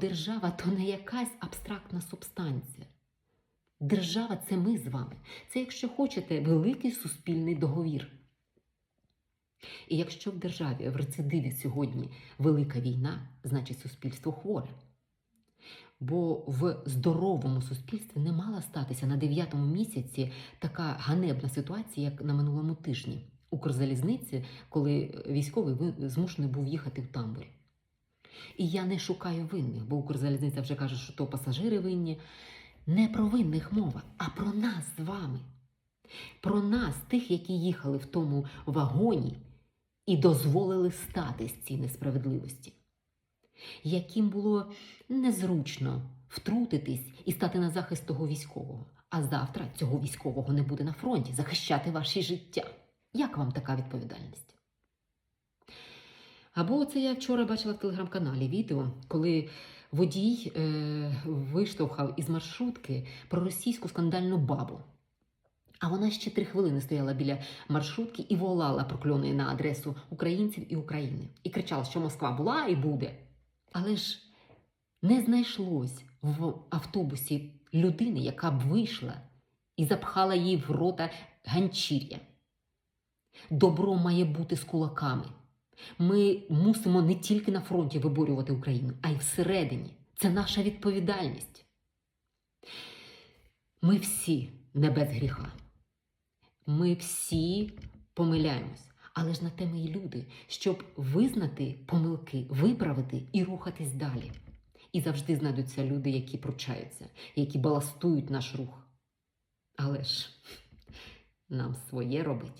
Держава то не якась абстрактна субстанція. Держава це ми з вами. Це, якщо хочете, великий суспільний договір. І якщо в державі в рецидиві сьогодні велика війна, значить суспільство хворе. Бо в здоровому суспільстві не мала статися на дев'ятому місяці така ганебна ситуація, як на минулому тижні. Укрзалізниці, коли військовий змушений був їхати в тамбурі. І я не шукаю винних, бо Укрзалізниця вже каже, що то пасажири винні. Не про винних мова, а про нас з вами. Про нас, тих, які їхали в тому вагоні і дозволили стати з цієї несправедливості, яким було незручно втрутитись і стати на захист того військового. А завтра цього військового не буде на фронті захищати ваші життя. Як вам така відповідальність? Або це я вчора бачила в телеграм-каналі відео, коли водій е, виштовхав із маршрутки про російську скандальну бабу. А вона ще три хвилини стояла біля маршрутки і волала прокльоною на адресу українців і України. І кричала, що Москва була і буде. Але ж не знайшлось в автобусі людини, яка б вийшла і запхала їй в рота ганчір'я. Добро має бути з кулаками. Ми мусимо не тільки на фронті виборювати Україну, а й всередині. Це наша відповідальність. Ми всі не без гріха. Ми всі помиляємось. Але ж на те ми і люди, щоб визнати помилки, виправити і рухатись далі. І завжди знайдуться люди, які пручаються, які баластують наш рух. Але ж нам своє робить.